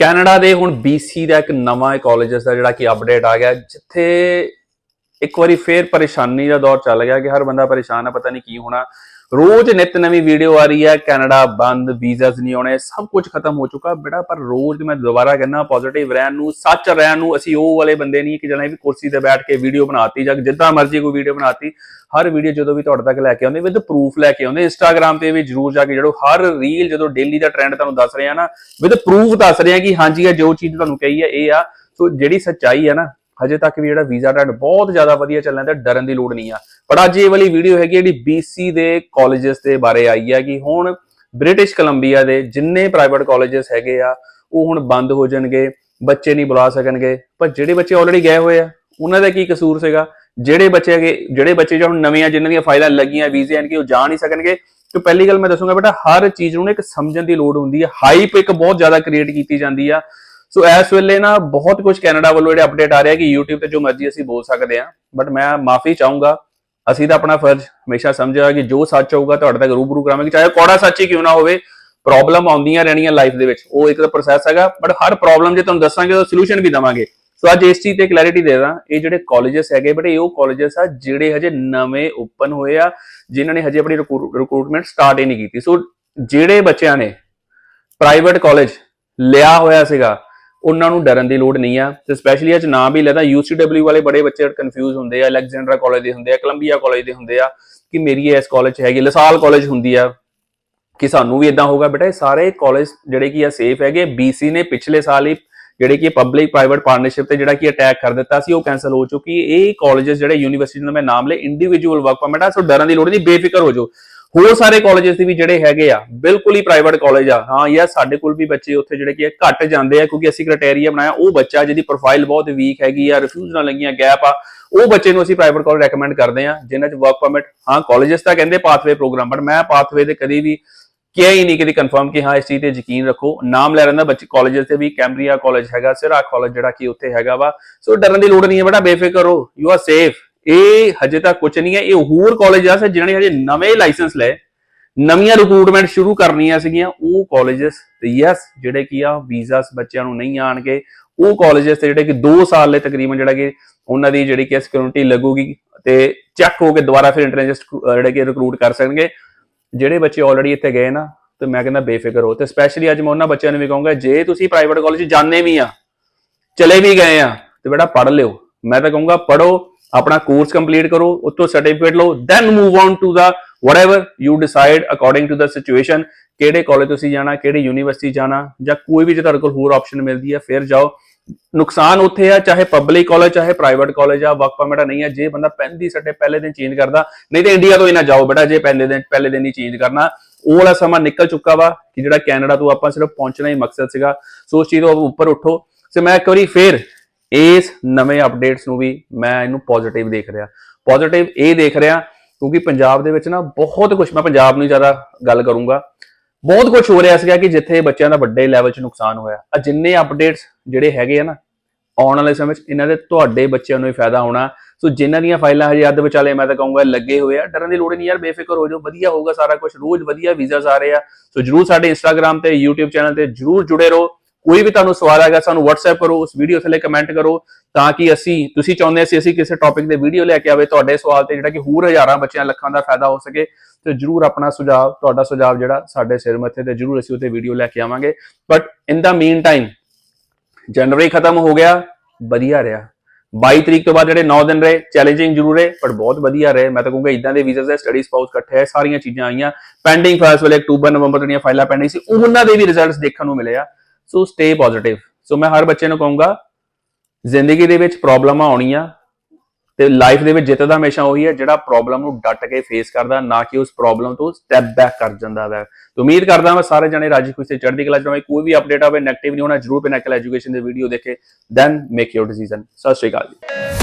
Canada ਦੇ ਹੁਣ BC ਦਾ ਇੱਕ ਨਵਾਂ ਕਾਲਜਸ ਦਾ ਜਿਹੜਾ ਕਿ ਅਪਡੇਟ ਆ ਗਿਆ, ਜਿੱਥੇ ਇੱਕ ਵਾਰੀ ਫੇਰ ਪਰੇਸ਼ਾਨੀ ਦਾ ਦੌਰ ਚੱਲ ਗਿਆ ਕਿ ਹਰ ਬੰਦਾ ਪਰੇਸ਼ਾਨ ਹੈ ਪਤਾ ਨਹੀਂ ਕੀ ਹੋਣਾ। ਰੋਜ਼ ਨਿਤ ਨਵੀਂ ਵੀਡੀਓ ਆ ਰਹੀ ਹੈ, ਕੈਨੇਡਾ ਬੰਦ ਵੀਜ਼ਾਸ ਨਹੀਂ ਆਉਣੇ, ਸਭ ਕੁਝ ਖਤਮ ਹੋ ਚੁੱਕਾ ਬੇਟਾ, ਪਰ ਰੋਜ਼ ਮੈਂ ਦੁਬਾਰਾ ਕਹਿੰਦਾ ਪੋਜ਼ਿਟਿਵ ਰਹਿਣ ਨੂੰ, ਸੱਚ ਰਹਿਣ ਨੂੰ, ਅਸੀਂ ਉਹ ਵਾਲੇ ਬੰਦੇ ਨਹੀਂ ਕਿ ਜਿਹੜਾ ਵੀ ਕੁਰਸੀ ਤੇ ਬੈਠ ਕੇ ਵੀਡੀਓ ਬਣਾਤੀ ਜਾਂ ਜਿੱਦਾਂ ਮਰਜ਼ੀ ਕੋਈ ਵੀਡੀਓ ਬਣਾਤੀ, ਹਰ ਵੀਡੀਓ ਜਦੋਂ ਵੀ ਤੁਹਾਡੇ ਤੱਕ ਲੈ ਕੇ ਆਉਂਦੇ ਵਿਦ ਪ੍ਰੂਫ ਲੈ ਕੇ ਆਉਂਦੇ ਇੰਸਟਾਗ੍ਰam ਤੇ ਵੀ ਜਰੂਰ ਜਾ ਕੇ ਜਿਹੜੋ ਹਰ ਰੀਲ ਜਦੋਂ ਡੇਲੀ ਦਾ ਟ੍ਰੈਂਡ ਤੁਹਾਨੂੰ ਦੱਸ ਰਿਹਾ ਨਾ ਵਿਦ ਪ੍ਰੂਫ ਦੱਸ ਰਹੇ ਆ ਕਿ ਹਾਂਜੀ, ਇਹ ਜੋ ਚੀਜ਼ ਤੁਹਾਨੂੰ ਕਹੀ ਹੈ, ਇਹ ਆ। ਸੋ ਜਿਹੜੀ ਸੱਚਾਈ ਹੈ ਨਾ ਹਜੇ ਤੱਕ ਵੀ ਜਿਹੜਾ ਵੀਜ਼ਾ ਡਾਟ ਬਹੁਤ ਜ਼ਿਆਦਾ ਵਧੀਆ ਚੱਲਣ ਤੇ ਡਰਨ ਦੀ ਲੋੜ ਨਹੀਂ ਆ। ਪਰ ਅੱਜ ਇਹ ਵਾਲੀ ਵੀਡੀਓ ਹੈਗੀ ਜਿਹੜੀ BC ਦੇ ਕਾਲਜਸ ਦੇ ਬਾਰੇ ਆਈ ਹੈ ਕਿ ਹੁਣ ਬ੍ਰਿਟਿਸ਼ ਕੋਲੰਬੀਆ ਦੇ ਜਿੰਨੇ ਪ੍ਰਾਈਵੇਟ ਕਾਲਜਸ ਹੈਗੇ ਆ, ਉਹ ਹੁਣ ਬੰਦ ਹੋ ਜਾਣਗੇ, ਬੱਚੇ ਨਹੀਂ ਬੁਲਾ ਸਕਣਗੇ। ਪਰ ਜਿਹੜੇ ਬੱਚੇ ਆਲਰੇਡੀ ਗਏ ਹੋਏ ਆ, ਉਹਨਾਂ ਦਾ ਕੀ ਕਸੂਰ ਸੀਗਾ? ਜਿਹੜੇ ਬੱਚੇ ਹੈਗੇ, ਜਿਹੜੇ ਬੱਚੇ ਜੋ ਹੁਣ ਨਵੇਂ ਆ ਜਿਨ੍ਹਾਂ ਦੀਆਂ ਫਾਈਲਾਂ ਲੱਗੀਆਂ ਵੀਜ਼ੇ ਹਨ ਕਿ ਉਹ ਜਾ ਨਹੀਂ ਸਕਣਗੇ, ਤੇ ਪਹਿਲੀ ਗੱਲ ਮੈਂ ਦੱਸੂਗਾ ਬੇਟਾ, ਹਰ ਚੀਜ਼ ਨੂੰ ਇੱਕ ਸਮਝਣ ਦੀ ਲੋੜ ਹੁੰਦੀ ਹੈ ਹਾਈਪ ਇੱਕ ਬਹੁਤ ਜ਼ਿਆਦਾ ਕ੍ਰੀਏਟ ਕੀਤੀ ਜਾਂਦੀ ਆ। ਸੋ ਇਸ ਵੇਲੇ ਨਾ ਬਹੁਤ ਕੁਝ ਕੈਨੇਡਾ ਵੱਲੋਂ ਜਿਹੜੇ ਅਪਡੇਟ ਆ ਰਿਹਾ ਕਿ YouTube ਤੇ ਜੋ ਮਰਜ਼ੀ ਅਸੀਂ ਬੋਲ ਸਕਦੇ ਆ ਬਟ ਮੈਂ ਮਾਫੀ ਚਾਹੂੰਗਾ, ਅਸੀਂ ਤਾਂ ਆਪਣਾ ਫਰਜ਼ ਹਮੇਸ਼ਾ ਸਮਝਿਆ ਕਿ ਜੋ ਸੱਚ ਹੋਊਗਾ ਤੁਹਾਡੇ ਤੱਕ ਰੂਬਰੂ ਕਰਾਵਾਂਗੇ ਚਾਹੇ ਕੋੜਾ ਸੱਚ ਹੀ ਕਿਉਂ ਨਾ ਹੋਵੇ ਪ੍ਰੋਬਲਮ ਆਉਂਦੀਆਂ ਰਹਿਣੀਆਂ ਲਾਈਫ ਦੇ ਵਿੱਚ, ਉਹ ਇੱਕ ਤਾਂ ਪ੍ਰੋਸੈਸ ਹੈਗਾ ਬਟ ਹਰ ਪ੍ਰੋਬਲਮ ਜੇ ਤੁਹਾਨੂੰ ਦੱਸਾਂਗੇ ਤਾਂ ਸੋਲੂਸ਼ਨ ਵੀ ਦਵਾਂਗੇ। ਸੋ ਅੱਜ ਇਸ ਚੀਜ਼ ਤੇ ਕਲੈਰਿਟੀ ਦੇ ਦਾਂ, ਇਹ ਜਿਹੜੇ ਕਾਲਜਸ ਹੈਗੇ ਬਟ, ਇਹ ਉਹ ਕਾਲਜਸ ਆ ਜਿਹੜੇ ਹਜੇ ਨਵੇਂ ਓਪਨ ਹੋਏ ਆ, ਜਿਨ੍ਹਾਂ ਨੇ ਹਜੇ ਆਪਣੀ ਰਿਕਰੂਟਮੈਂਟ ਸਟਾਰਟ ਹੀ ਨਹੀਂ ਕੀਤੀ। ਸੋ ਜਿਹੜੇ ਬੱਚਿਆਂ ਨੇ ਪ੍ਰਾਈਵੇਟ ਕਾਲਜ ਲਿਆ ਹੋਇਆ ਸੀਗਾ ਉਹਨਾਂ ਨੂੰ ਡਰਨ ਦੀ ਲੋੜ ਨਹੀਂ ਆ। ਤੇ ਸਪੈਸ਼ਲੀ ਅੱਜ ਨਾਮ ਵੀ ਲੈਦਾ UCW ਵਾਲੇ ਬੜੇ ਬੱਚੇ ਕਨਫਿਊਜ਼ ਹੁੰਦੇ ਆ ਅਲੈਗਜ਼ੈਂਡਰਾ ਕਾਲਜ ਦੇ ਹੁੰਦੇ ਆ ਕੋਲੰਬੀਆ ਕਾਲਜ ਦੇ ਹੁੰਦੇ ਆ, ਕਿ ਮੇਰੀ ਇਸ ਕਾਲਜ ਹੈਗੀ ਲਸਾਲ ਕਾਲਜ ਹੁੰਦੀ ਆ, ਕਿ ਸਾਨੂੰ ਵੀ ਇਦਾਂ ਹੋਗਾ ਬੇਟਾ, ਇਹ ਸਾਰੇ ਕਾਲਜ ਜਿਹੜੇ ਕੀ ਆ ਸੇਫ ਹੈਗੇ BC ਨੇ ਪਿਛਲੇ ਸਾਲ ਹੀ ਜਿਹੜੇ ਕਿ ਪਬਲਿਕ ਪ੍ਰਾਈਵੇਟ ਪਾਰਟਨਰਸ਼ਿਪ ਤੇ ਜਿਹੜਾ ਕਿ ਅਟੈਕ ਕਰ ਦਿੱਤਾ ਸੀ, ਉਹ ਕੈਨਸਲ ਹੋ ਚੁੱਕੀ। ਇਹ ਕਾਲਜਸ ਜਿਹੜੇ ਯੂਨੀਵਰਸਿਟੀ ਦਾ ਮੈਂ ਨਾਮ ਲੈ ਇੰਡੀਵਿਜੂਅਲ ਵਰਕ ਪਰਮਿਟ ਆ, ਸੋ ਡਰਨ ਦੀ ਲੋੜ ਨਹੀਂ, ਬੇਫਿਕਰ ਹੋ ਜਾਓ। ਹੋਰ ਸਾਰੇ ਕਾਲਜਸ ਦੇ ਵੀ ਜਿਹੜੇ ਹੈਗੇ ਆ, ਬਿਲਕੁਲ ਹੀ ਪ੍ਰਾਈਵੇਟ ਕਾਲਜ ਆ। ਹਾਂ, ਯਾਰ, ਸਾਡੇ ਕੋਲ ਵੀ ਬੱਚੇ ਉੱਥੇ ਜਿਹੜੇ ਕਿ ਘੱਟ ਜਾਂਦੇ ਆ, ਕਿਉਂਕਿ ਅਸੀਂ ਕ੍ਰਾਈਟੇਰੀਆ ਬਣਾਇਆ, ਉਹ ਬੱਚਾ ਜਿਹਦੀ ਪ੍ਰੋਫਾਈਲ ਬਹੁਤ ਵੀਕ ਹੈਗੀ ਆ ਰਿਫਿਊਜ਼ ਨਾਲ ਲੱਗੀਆਂ ਗੈਪ ਆ, ਉਹ ਬੱਚੇ ਨੂੰ ਅਸੀਂ ਪ੍ਰਾਈਵੇਟ ਕਾਲਜ ਰეკਮੈਂਡ ਕਰਦੇ ਆ ਜਿਨ੍ਹਾਂ 'ਚ ਵਰਕ ਪਰਮਿਟ ਹਾਂ ਕਾਲਜਸ ਤਾਂ ਕਹਿੰਦੇ ਪਾਥਵੇ ਪ੍ਰੋਗਰਾਮ ਬਟ ਮੈਂ ਪਾਥਵੇ ਦੇ ਕਦੀ ਵੀ ਕਿਹਾ ਹੀ ਨਹੀਂ, ਕਦੀ ਕਨਫਰਮ ਕਿ ਹਾਂ, ਇਸ ਚੀਜ਼ ਤੇ ਯਕੀਨ ਰੱਖੋ। ਨਾਮ ਲੈ ਰਹਿੰਦਾ ਬੱਚੇ ਕਾਲਜਸ ਤੇ ਵੀ ਕੈਂਬਰੀਆ ਕਾਲਜ ਹੈਗਾ ਸਿਰਾ ਕਾਲਜ ਜਿਹੜਾ ਕਿ ਉੱਥੇ ਹੈਗਾ ਵਾ। ਸੋ ਡਰਨ ਦੀ ਲੋੜ ਨਹੀਂ ਹੈ, ਬੇਟਾ, ਬੇਫਿਕਰ ਹੋ ਯੂ ਆਰ ਸੇਫ ਇਹ ਹਜੇ ਤੱਕ ਕੁਝ ਨਹੀਂ ਹੈ। ਇਹ ਹੋਰ ਕਾਲਜ ਆ ਜਿਨ੍ਹਾਂ ਨੇ ਹਜੇ ਨਵੇਂ ਲਾਇਸੈਂਸ ਲਏ। ਨਵੀਆਂ ਰਿਕਰੂਟਮੈਂਟ ਸ਼ੁਰੂ ਕਰਨੀਆਂ ਸੀਗੀਆਂ। ਉਹ ਕਾਲਜਸ ਤੇ ਯੈਸ ਜਿਹੜੇ ਕੀ ਆ ਵੀਜ਼ਾਸ ਬੱਚਿਆਂ ਨੂੰ ਨਹੀਂ ਆਣਗੇ। ਉਹ ਕਾਲਜਸ ਤੇ ਜਿਹੜੇ ਕਿ 2 ਸਾਲ ਲਈ ਤਕਰੀਬਨ ਜਿਹੜਾ ਕਿ ਉਹਨਾਂ ਦੀ ਜਿਹੜੀ ਕਿ ਸਿਕਿਉਰਿਟੀ ਲੱਗੂਗੀ ਤੇ ਚੈੱਕ ਹੋ ਕੇ ਦੁਬਾਰਾ ਫਿਰ ਇੰਟਰਨੈਸਟ ਜਿਹੜੇ ਕਿ ਰਿਕਰੂਟ ਕਰ ਸਕਣਗੇ। ਜਿਹੜੇ ਬੱਚੇ ਆਲਰੇਡੀ ਇੱਥੇ ਗਏ ਨਾ, ਤੇ ਮੈਂ ਕਹਿੰਦਾ ਬੇਫਿਕਰ ਹੋ ਤੇ ਸਪੈਸ਼ਲੀ ਅੱਜ ਮੈਂ ਉਹਨਾਂ ਬੱਚਿਆਂ ਨੂੰ ਵੀ ਕਹੂੰਗਾ, ਜੇ ਤੁਸੀਂ ਪ੍ਰਾਈਵੇਟ ਕਾਲਜ ਜਾਂਦੇ ਵੀ ਆ, ਚਲੇ ਵੀ ਗਏ ਆ, ਤੇ ਬੇਟਾ ਪੜ੍ਹ ਲਿਓ। ਮੈਂ ਤਾਂ ਕਹੂੰਗਾ ਪੜੋ ਆਪਣਾ ਕੋਰਸ ਕੰਪਲੀਟ ਕਰੋ, ਉੱਤੋਂ ਸਰਟੀਫਿਕੇਟ ਲਓ then move on to the whatever you decide according to the situation, ਕਿਹੜੇ ਕਾਲਜ ਤੁਸੀਂ ਜਾਣਾ, ਕਿਹੜੀ ਯੂਨੀਵਰਸਿਟੀ ਜਾਣਾ, ਜਾਂ ਕੋਈ ਵੀ ਜੇ ਤੁਹਾਡੇ ਕੋਲ ਹੋਰ ਆਪਸ਼ਨ ਮਿਲਦੀ ਹੈ, ਫਿਰ ਜਾਓ। ਨੁਕਸਾਨ ਉੱਥੇ ਆ, ਚਾਹੇ ਪਬਲਿਕ ਕਾਲਜ ਚਾਹੇ ਪ੍ਰਾਈਵੇਟ ਕਾਲਜ ਆ ਵਰਕ ਪਰਮਿਟ ਨਹੀਂ ਆ, ਜੇ ਬੰਦਾ ਪੈਂਦੀ ਸੱਟੇ ਪਹਿਲੇ ਦਿਨ ਚੇਂਜ ਕਰਦਾ, ਨਹੀਂ ਤੇ ਇੰਡੀਆ ਤੋਂ ਹੀ ਨਾ ਜਾਓ ਬੇਟਾ, ਜੇ ਪਹਿਲੇ ਦਿਨ ਪਹਿਲੇ ਦਿਨ ਹੀ ਚੇਂਜ ਕਰਨਾ। ਉਹ ਵਾਲਾ ਸਮਾਂ ਨਿਕਲ ਚੁੱਕਾ ਵਾ ਕਿ ਜਿਹੜਾ ਕੈਨੇਡਾ ਤੋਂ ਆਪਾਂ ਸਿਰਫ ਪਹੁੰਚਣਾ ਹੀ ਮਕਸਦ ਸੀਗਾ। ਸੋ ਉਸ ਚੀਜ਼ ਤੋਂ ਉੱਪਰ ਉੱਠੋ। ਸੋ ਮੈਂ ਇੱਕ ਵਾਰੀ ਫੇਰ ਇਸ ਨਵੇਂ ਅਪਡੇਟਸ ਨੂੰ ਵੀ ਮੈਂ ਇਹਨੂੰ ਪੋਜ਼ਿਟਿਵ ਦੇਖ ਰਿਹਾ। ਪੋਜ਼ਿਟਿਵ ਇਹ ਦੇਖ ਰਿਹਾ ਕਿਉਂਕਿ ਪੰਜਾਬ ਦੇ ਵਿੱਚ ਨਾ ਬਹੁਤ ਕੁਝ ਮੈਂ ਪੰਜਾਬ ਨੂੰ ਜ਼ਿਆਦਾ ਗੱਲ ਕਰੂੰਗਾ। ਬਹੁਤ ਕੁਝ ਹੋ ਰਿਹਾ ਸੀਗਾ ਕਿ ਜਿੱਥੇ ਬੱਚਿਆਂ ਦਾ ਵੱਡੇ ਲੈਵਲ 'ਚ ਨੁਕਸਾਨ ਹੋਇਆ। ਆ ਜਿੰਨੇ ਅਪਡੇਟਸ ਜਿਹੜੇ ਹੈਗੇ ਆ ਨਾ, ਆਉਣ ਵਾਲੇ ਸਮੇਂ 'ਚ ਇਹਨਾਂ ਦੇ ਤੁਹਾਡੇ ਬੱਚਿਆਂ ਨੂੰ ਹੀ ਫਾਇਦਾ ਹੋਣਾ। ਸੋ ਜਿਨ੍ਹਾਂ ਦੀਆਂ ਫਾਈਲਾਂ ਹਜੇ ਅੱਧ ਵਿਚਾਲੇ ਮੈਂ ਤਾਂ ਕਹੂੰਗਾ ਲੱਗੇ ਹੋਏ ਆ। ਡਰਨ ਦੀ ਲੋੜ ਨਹੀਂ ਯਾਰ, ਬੇਫਿਕਰ ਹੋ ਜਾਓ, ਵਧੀਆ ਹੋਊਗਾ ਸਾਰਾ ਕੁਝ ਰੋਜ਼ ਵਧੀਆ ਵੀਜ਼ਾਸ ਆ ਰਹੇ ਆ। ਸੋ ਜਰੂਰ ਸਾਡੇ ਇੰਸਟਾਗ੍ਰam ਤੇ, YouTube ਚੈਨਲ ਤੇ ਜਰੂਰ ਜੁੜੇ ਰਹੋ। ਕੋਈ ਵੀ ਤੁਹਾਨੂੰ ਸਵਾਲ ਆਏਗਾ, ਸਾਨੂੰ WhatsApp ਕਰੋ, ਉਸ ਵੀਡੀਓ ਥੱਲੇ ਕਮੈਂਟ ਕਰੋ, ਤਾਂ ਕਿ ਅਸੀਂ, ਤੁਸੀਂ ਚਾਹੁੰਦੇ ਸੀ ਅਸੀਂ ਕਿਸੇ ਟੌਪਿਕ ਦੇ ਵੀਡੀਓ ਲੈ ਕੇ ਆਵੇ, ਤੁਹਾਡੇ ਸਵਾਲ ਤੇ ਜਿਹੜਾ ਕਿ ਹੋਰ ਹਜ਼ਾਰਾਂ ਬੱਚਿਆਂ, ਲੱਖਾਂ ਦਾ ਫਾਇਦਾ ਹੋ ਸਕੇ, ਤੇ ਜਰੂਰ ਆਪਣਾ ਸੁਝਾਅ, ਤੁਹਾਡਾ ਸੁਝਾਅ ਜਿਹੜਾ ਸਾਡੇ ਸਿਰ ਮੱਥੇ ਤੇ ਜਰੂਰ ਅਸੀਂ ਉੱਤੇ ਵੀਡੀਓ ਲੈ ਕੇ ਆਵਾਂਗੇ। But in the mean time ਜਨਵਰੀ ਖਤਮ ਹੋ ਗਿਆ, ਵਧੀਆ ਰਿਹਾ। 22 ਤਰੀਕ ਤੋਂ ਬਾਅਦ ਜਿਹੜੇ 9 ਦਿਨ ਰਹੇ ਚੈਲੰਜਿੰਗ ਜ਼ਰੂਰ ਰਹੇ ਪਰ ਬਹੁਤ ਵਧੀਆ ਰਹੇ। ਮੈਂ ਤਾਂ ਕਹੂੰਗਾ ਇਦਾਂ ਦੇ ਵੀਜ਼ਾਸ ਹੈ ਸਟੱਡੀ ਸਪਾਊਸ ਇਕੱਠੇ ਹੈ ਸਾਰੀਆਂ ਚੀਜ਼ਾਂ ਆਈਆਂ। ਪੈਂਡਿੰਗ ਫਾਈਲਸ ਵਾਲੇ ਅਕਤੂਬਰ, ਨਵੰਬਰ ਦੀਆਂ ਫਾਈਲਾਂ ਪੈਂਡਿੰਗ ਸੀ, ਉਹਨਾਂ ਦੇ ਵੀ ਰਿਜ਼ਲਟਸ ਦੇਖਣ ਨੂੰ ਮਿਲੇ ਆ। ਸੋ ਸਟੇ ਪੋਜ਼ਿਟਿਵ ਸੋ ਮੈਂ ਹਰ ਬੱਚੇ ਨੂੰ ਕਹੂੰਗਾ, ਜ਼ਿੰਦਗੀ ਦੇ ਵਿੱਚ ਪ੍ਰੋਬਲਮਾਂ ਆਉਣੀਆਂ ਤੇ ਲਾਈਫ ਦੇ ਵਿੱਚ ਜਿੱਤਦਾ ਹਮੇਸ਼ਾ ਉਹੀ ਹੈ, ਜਿਹੜਾ ਪ੍ਰੋਬਲਮ ਨੂੰ ਡਟ ਕੇ ਫੇਸ ਕਰਦਾ, ਨਾ ਕਿ ਉਸ ਪ੍ਰੋਬਲਮ ਤੋਂ ਸਟੈਪ ਬੈਕ ਕਰ ਜਾਂਦਾ ਹੈ ਤੇ ਉਮੀਦ ਕਰਦਾ ਮੈਂ ਸਾਰੇ ਜਣੇ ਰਾਜੀ ਖੁਸ਼ੀ ਚੜ੍ਹਦੀ ਕਲਾ ਚ ਕੋਈ ਵੀ ਅਪਡੇਟ ਆਵੇ ਨੈਗੇਟਿਵ ਨਹੀਂ ਹੋਣਾ, ਜਰੂਰ ਪਿਨੈਕਲ ਐਜੂਕੇਸ਼ਨ ਦੇ ਵੀਡੀਓ ਦੇਖੇ ਦੈਨ ਮੇਕ ਯੋਰ ਡਿਸੀਜਨ ਸਤਿ ਸ਼੍ਰੀ ਅਕਾਲ ਜੀ।